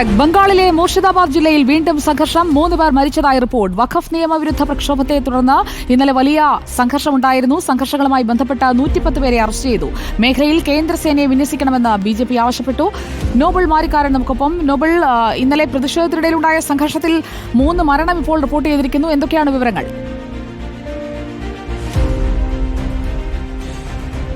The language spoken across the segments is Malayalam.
റൈറ്റ് ബംഗാളിലെ മൂർഷിദാബാദ് ജില്ലയിൽ വീണ്ടും സംഘർഷം. മൂന്ന് പേർ മരിച്ചതായി റിപ്പോർട്ട്. വഖഫ് നിയമവിരുദ്ധ പ്രക്ഷോഭത്തെ തുടർന്ന് ഇന്നലെ വലിയ സംഘർഷമുണ്ടായിരുന്നു. സംഘർഷങ്ങളുമായി ബന്ധപ്പെട്ട നൂറ്റിപ്പത്ത് പേരെ അറസ്റ്റ് ചെയ്തു. മേഖലയിൽ കേന്ദ്രസേനയെ വിന്യസിക്കണമെന്ന് ബി ജെ പി ആവശ്യപ്പെട്ടു. നോബിൾ മാരിക്കാരൻ നമുക്കൊപ്പം നോബിൾ ഇന്നലെ പ്രതിഷേധത്തിനിടയിലുണ്ടായ സംഘർഷത്തിൽ മൂന്ന് മരണം ഇപ്പോൾ റിപ്പോർട്ട് ചെയ്തിരിക്കുന്നു. എന്തൊക്കെയാണ് വിവരങ്ങൾ?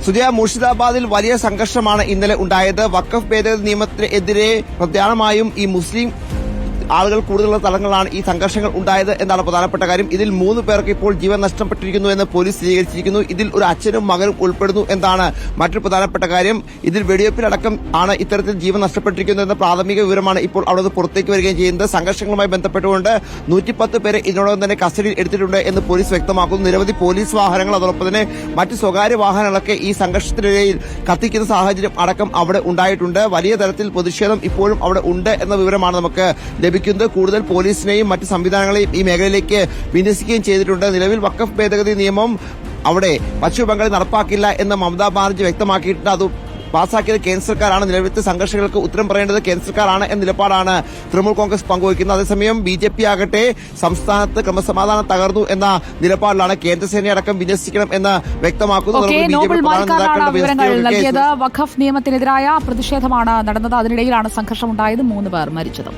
സുജയ മുർഷിദാബാദിൽ വലിയ സംഘർഷമാണ് ഇന്നലെ ഉണ്ടായത്. വഖഫ് ഭേദഗതി നിയമത്തിനെതിരെ പ്രധാനമായും ഈ മുസ്ലിം ആളുകൾ കൂടുതലുള്ള സ്ഥലങ്ങളാണ് ഈ സംഘർഷങ്ങൾ ഉണ്ടായത് എന്നാണ് പ്രധാനപ്പെട്ട കാര്യം. ഇതിൽ മൂന്ന് പേർക്ക് ഇപ്പോൾ ജീവൻ നഷ്ടപ്പെട്ടിരിക്കുന്നു എന്ന് പോലീസ് സ്ഥിരീകരിച്ചിരിക്കുന്നു. ഇതിൽ ഒരു അച്ഛനും മകനും ഉൾപ്പെടുന്നു എന്നാണ് മറ്റൊരു പ്രധാനപ്പെട്ട കാര്യം. ഇതിൽ വെടിവയ്പ്പിലടക്കം ആണ് ഇത്തരത്തിൽ ജീവൻ നഷ്ടപ്പെട്ടിരിക്കുന്നു എന്ന പ്രാഥമിക വിവരമാണ് ഇപ്പോൾ അവിടെ പുറത്തേക്ക് വരികയും ചെയ്യുന്നത്. സംഘർഷങ്ങളുമായി ബന്ധപ്പെട്ടുകൊണ്ട് നൂറ്റിപ്പത്ത് പേരെ ഇതിനോടകം തന്നെ കസ്റ്റഡിയിൽ എടുത്തിട്ടുണ്ട് എന്ന് പോലീസ് വ്യക്തമാക്കുന്നു. നിരവധി പോലീസ് വാഹനങ്ങൾ അതോടൊപ്പം തന്നെ മറ്റ് സ്വകാര്യ വാഹനങ്ങളൊക്കെ ഈ സംഘർഷത്തിനിടയിൽ കത്തിക്കുന്ന സാഹചര്യം അടക്കം അവിടെ ഉണ്ടായിട്ടുണ്ട്. വലിയ തരത്തിൽ പ്രതിഷേധം ഇപ്പോഴും അവിടെ ഉണ്ട് എന്ന വിവരമാണ് നമുക്ക് ലഭിക്കുന്നത് കൂടുതൽ പോലീസിനെയും മറ്റ് സംവിധാനങ്ങളെയും ഈ മേഖലയിലേക്ക് വിന്യസിക്കുകയും ചെയ്തിട്ടുണ്ട്. നിലവിൽ വക്കഫ് ഭേദഗതി നിയമം അവിടെ പശ്ചിമ ബംഗാളിൽ നടപ്പാക്കില്ല എന്ന് മമതാ ബാനർജി വ്യക്തമാക്കിയിട്ടുണ്ട്. അത് പാസാക്കിയത് കേന്ദ്ര സർക്കാരാണ്. നിലവിലത്തെ സംഘർഷങ്ങൾക്ക് ഉത്തരം പറയേണ്ടത് കേന്ദ്ര സർക്കാരാണ് എന്ന നിലപാടാണ് തൃണമൂൽ കോൺഗ്രസ് പങ്കുവയ്ക്കുന്നത്. അതേസമയം ബി ജെ പി ആകട്ടെ സംസ്ഥാനത്ത് ക്രമസമാധാനം തകർന്നു എന്ന നിലപാടിലാണ് കേന്ദ്രസേനയെ അടക്കം വിന്യസിക്കണം എന്ന് വ്യക്തമാക്കുന്നു. വഖഫ് നിയമത്തിനെതിരായ പ്രതിഷേധമാണ് നടന്നത്. അതിനിടയിലാണ് സംഘർഷമുണ്ടായത് മൂന്ന് പേർ മരിച്ചത്.